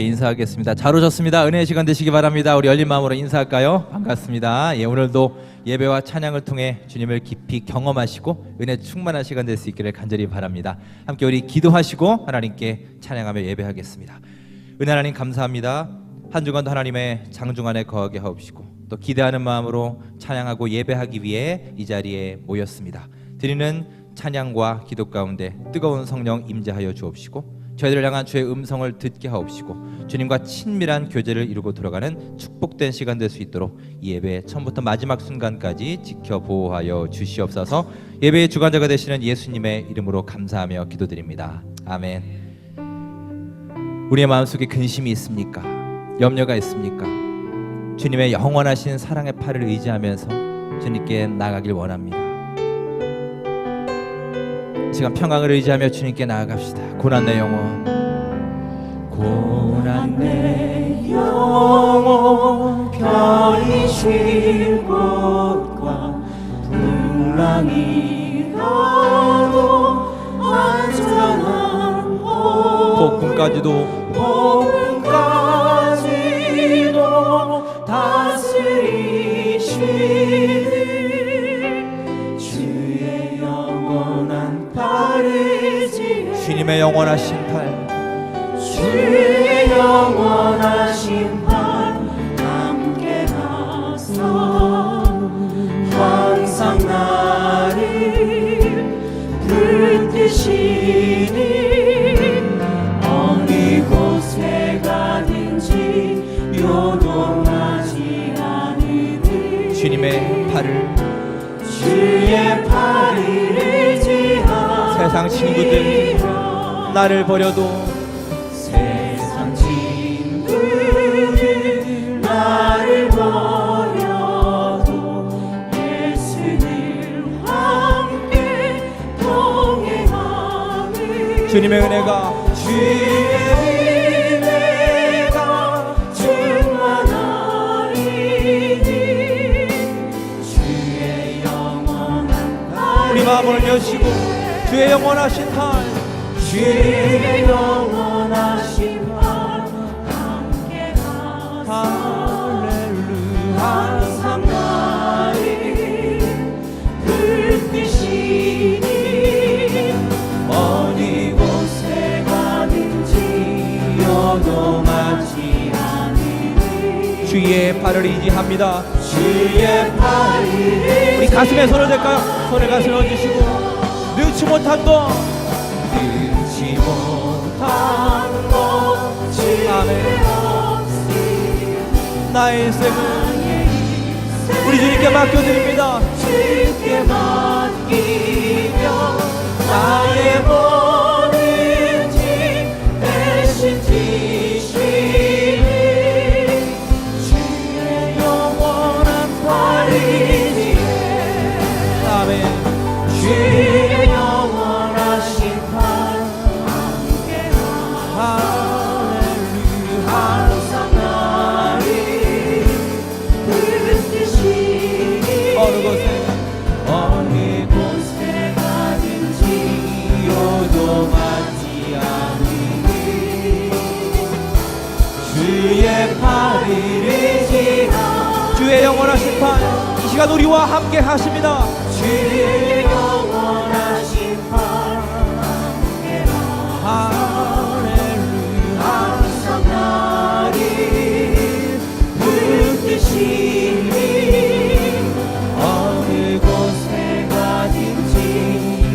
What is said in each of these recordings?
함께 인사하겠습니다. 잘 오셨습니다. 은혜의 시간 되시기 바랍니다. 우리 열린 마음으로 인사할까요? 반갑습니다. 예, 오늘도 예배와 찬양을 통해 주님을 깊이 경험하시고 은혜 충만한 시간 될 수 있기를 간절히 바랍니다. 함께 우리 기도하시고 하나님께 찬양하며 예배하겠습니다. 은혜 하나님 감사합니다. 한 주간도 하나님의 장중 안에 거하게 하옵시고 또 기대하는 마음으로 찬양하고 예배하기 위해 이 자리에 모였습니다. 드리는 찬양과 기도 가운데 뜨거운 성령 임재하여 주옵시고 저희들을 향한 주의 음성을 듣게 하옵시고 주님과 친밀한 교제를 이루고 들어가는 축복된 시간 될 수 있도록 이 예배 처음부터 마지막 순간까지 지켜 보호하여 주시옵소서. 예배의 주관자가 되시는 예수님의 이름으로 감사하며 기도드립니다. 아멘. 우리의 마음속에 근심이 있습니까? 염려가 있습니까? 주님의 영원하신 사랑의 팔을 의지하면서 주님께 나가길 원합니다 시간 평강을 의지하며 주님께 나아갑시다. 고난 내 영혼, 고난 내 영혼, 별이 쉴 곳과 풍랑이라도 안전한 곳 복음까지도 주님의 영원하신 팔, 주의 영원하신 팔 함께 하사 항상 나를 붙드시니 어느 곳에 가든지 요동하지 않으니 주님의 팔을 주의 팔을 의지하 세상 친구들 나를 버려도 세상 친구들 나를 버려도 예수를 함께 동행하는 주님의 은혜가 주의 은혜가 충만하리니 주의 영원한 날 우리 마음을 여시고 주의 영원하신 팔, 주의 영원하신 팔 함께 하사 할렐루야. 항상 나를 붙드시니 어디 곳에 가든지 요동하지 않으니 주의 팔을 의지합니다. 주의 팔을 우리 가슴에 손을 댈까요? 손에 가슴을 얹으시고 능치 못한 것 나의 인생을 우리 주님께 맡겨드립니다. 주께 맡기며 나의 모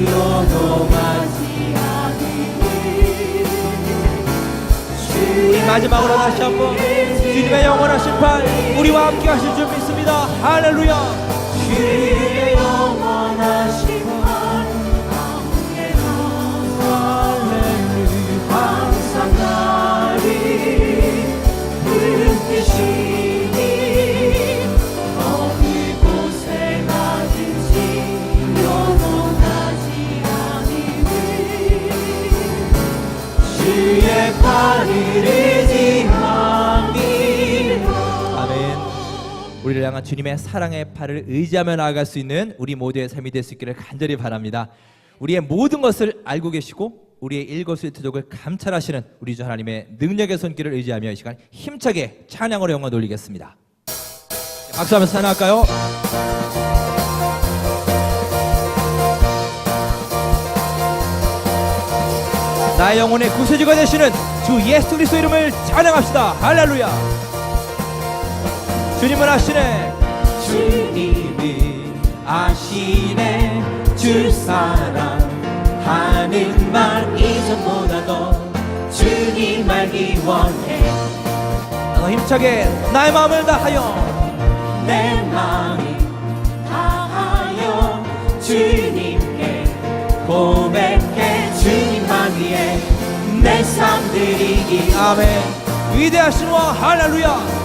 요동하지 않으니 우리 마지막으로 다시 한번 주님의 영원하신 팔, 우리와 함께 하실 줄 믿습니다. 할렐루야. 주의 영원하신 우리를 향한 주님의 사랑의 팔을 의지하며 나아갈 수 있는 우리 모두의 삶이 될 수 있기를 간절히 바랍니다. 우리의 모든 것을 알고 계시고 우리의 일거수일투족을 감찰하시는 우리 주 하나님의 능력의 손길을 의지하며 이 시간 힘차게 찬양으로 영광 돌리겠습니다. 박수 한번 찬양할까요? 나의 영혼의 구세주가 되시는 주 예수 그리스도 이름을 찬양합시다. 할렐루야. 주님은 아시네. 주님이 아시네 주 사랑하는 말 이전보다도 주님 알기 원해 더 힘차게 나의 마음을 다하여 내 마음이 다하여 주님께 고백해 주님만 위해 내삶 드리기 아멘. 위대하신 왕 할렐루야.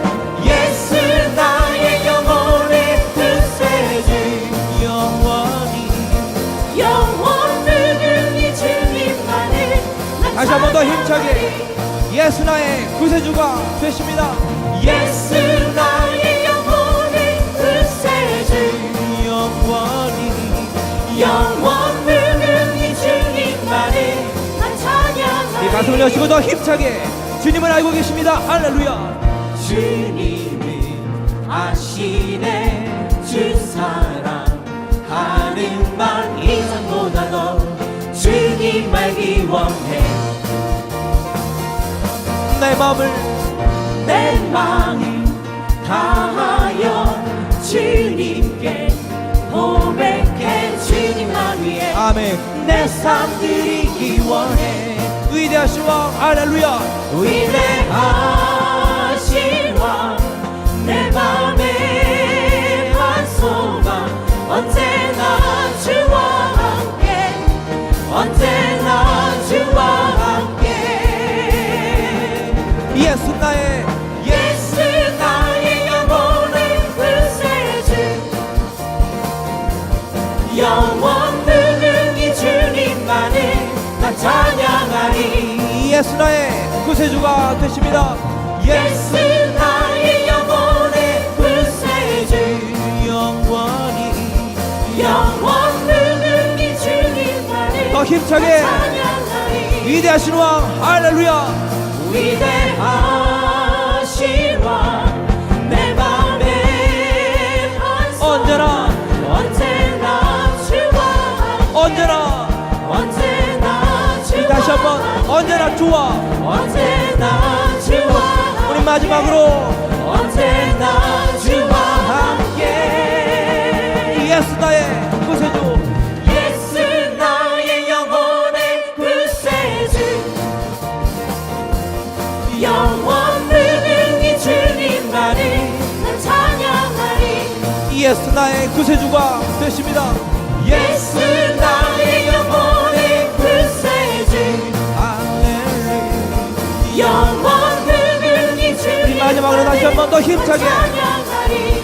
예수 나의 구세주가 되십니다. 예수 나의 영혼의 구세주 영원히 영원 누구니 주님만을 난이 찬양하리 가슴을 여시고 더 힘차게 주님을 알고 계십니다. 할렐루야. 주님이 아시네 마음을 내 마음이 다하여 주님께 고백해 주님만 위해 아멘. 내삶 드리기 원해 위대하신 왕 할렐루야. 위대하신 왕내 맘에 한 소망 언제 예수 나의 구세주가 되십니다. 예수 나의 영혼의 구세주 영원히 영원 누구니 주님만을 더 힘차게 찬양하리 위대하신 왕 할렐루야. 위대하 마지막으로. 언제나 주와 함께. 예수 나의 구세주. 예수 나의 영혼의 구세주. 영원 누구니 주님만을 난 찬양하리. 예수 나의 구세주가 되십니다. 예수 다시 한 번 더 힘차게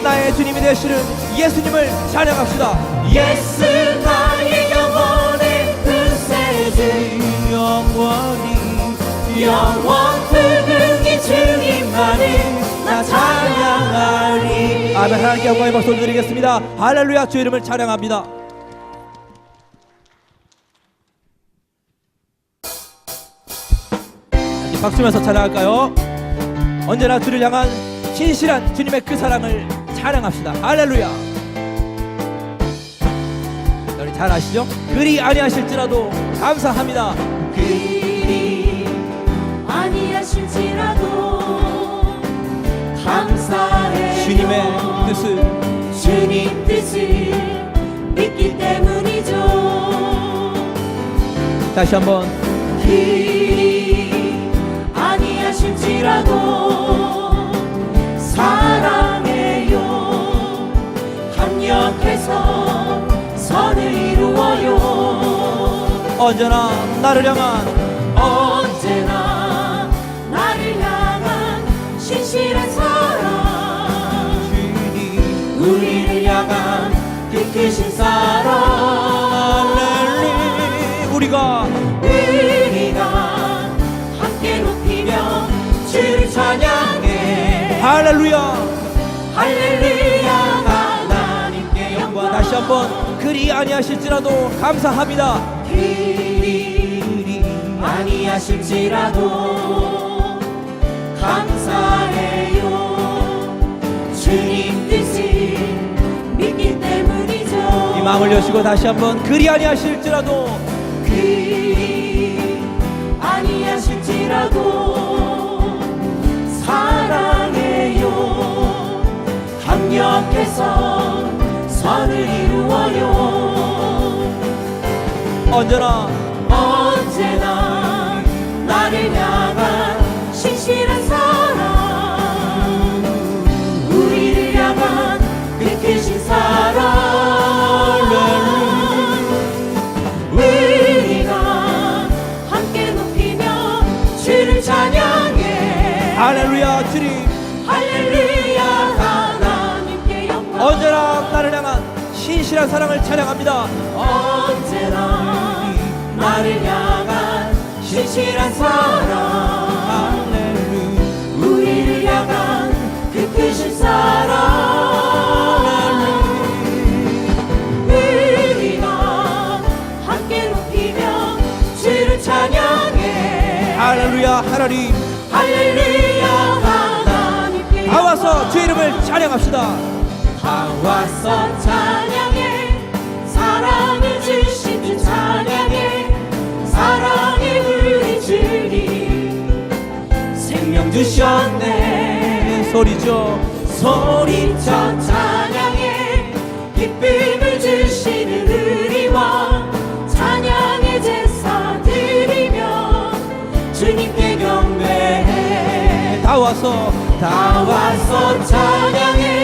나의 주님이 되시는 예수님을 찬양합시다. 예수 나의 영혼의 구세주 영원히 영원 누구니 주님만을 나 찬양하리 아멘 하나님께 영광의 박수 드리겠습니다. 할렐루야 주 이름을 찬양합니다. 박수면서 찬양할까요? 언제나 주를 향한 신실한 주님의 그 사랑을 찬양합시다. 할렐루야. 우리 잘 아시죠? 그리 아니하실지라도 감사합니다. 그리 아니하실지라도 감사해 주님의 뜻을 주님 뜻을 믿기 때문이죠 다시 한번 그리 아니하실지라도 언제나 나를 향한 언제나 나를 향한 신실한 사랑. 주님 우리를 향한 뜻이신 사랑. 할렐루야. 우리가 우리가 함께 높이며 주를 찬양해. 할렐루야. 할렐루야. 하나님께 영광. 다시 한번 그리 아니하실지라도 감사합니다. 그리 아니하실지라도 감사해요. 주님 뜻이 믿기 때문이죠. 이 마음을 여시고 다시 한번 그리 아니하실지라도 그리 아니하실지라도 사랑해요. 합력해서 선을 이루어요 언제나. 언제나 나를 향한 신실한 사랑. 우리를 향한 그 크신 사랑. 우리가 함께 높이며 주를 찬양해. 할렐루야 주님. 할렐루야 하나님께 영광. 언제나 나를 향한 신실한 사랑을 찬양합니다. 언제나 나를 향한 신실한 사랑. 우리를 향한 그 크신 사랑. 우리가 함께 높이며 주를 찬양해. 할렐루야 하나님. 할렐루야 하나님께 다 와서 주 이름을 찬양합시다. 다 와서 찬양해 주셨네. 소리죠. 소리쳐 찬양해. 기쁨을 주시는 우리와 찬양의 제사 드리며 주님께 경배해. 다 와서 다 와서 찬양해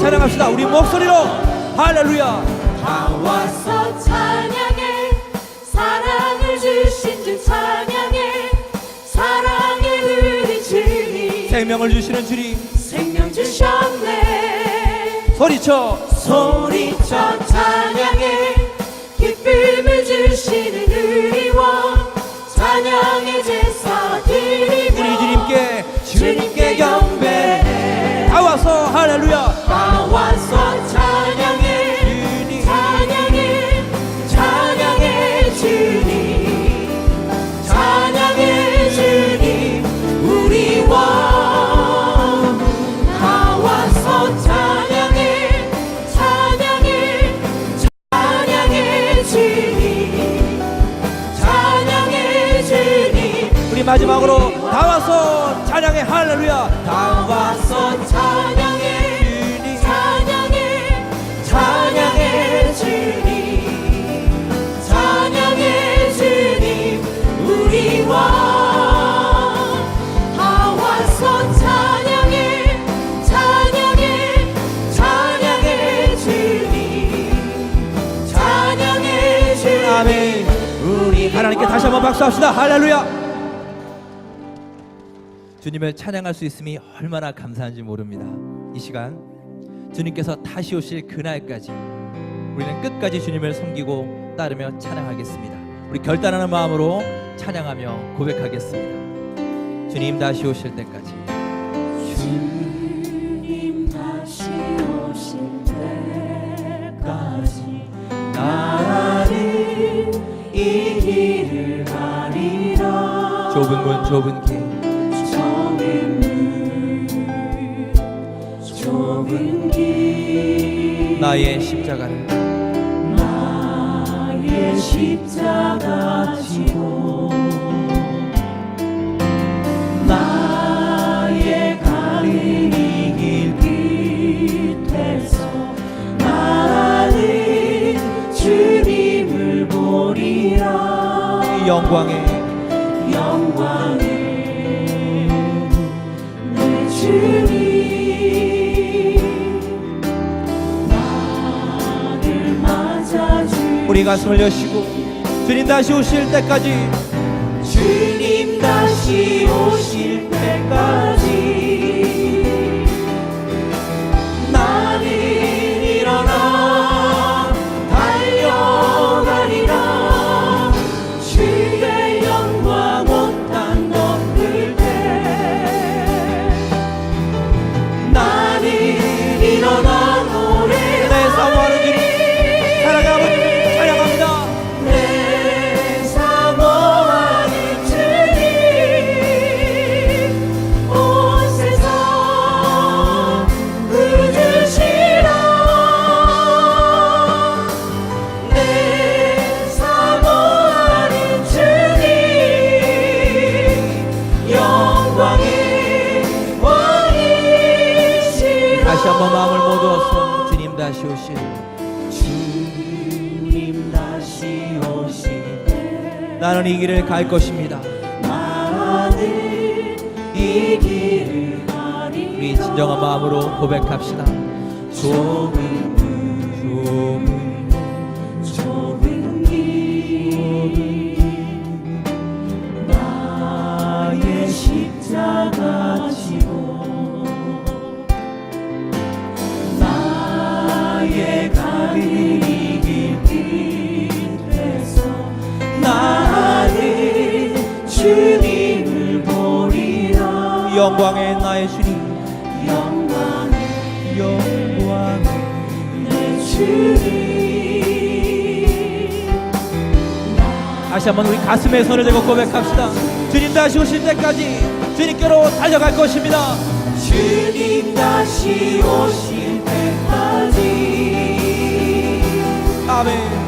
찬양합시다. 우리 목소리로. 할렐루야. 다 와서 찬양해. 사랑을 주신 주 찬양해. 사랑의 우리 주님. 생명을 주시는 주님. 생명 주셨네. 소리쳐. 소리쳐 찬양해. 기쁨을 주시는 우리 우리 하나님께 다시 한번 박수합시다. 할렐루야. 주님을 찬양할 수 있음이 얼마나 감사한지 모릅니다. 이 시간 주님께서 다시 오실 그날까지 우리는 끝까지 주님을 섬기고 따르며 찬양하겠습니다. 우리 결단하는 마음으로 찬양하며 고백하겠습니다. 주님 다시 오실 때까지. 주님 다시 오실 때까지 가리라 좁은 문 좁은 길. 좁은 문 좁은 길. 나의 십자가를. 나의 십자가 지고 영광에. 영광에 내 주님 나를 맞아주 우리 가슴을 여시고 주님 다시 오실 때까지. 주님 다시 오실 때까지. 갈 것입니다. 우리 진정한 마음으로 고백합시다. 영광의 나의 주님. 영광의 영광의 내 주님. 다시 한번 우리 가슴에 손을 대고 고백합시다. 주님 다시 오실 때까지 주님께로 달려갈 것입니다. 주님 다시 오실 때까지. 아멘.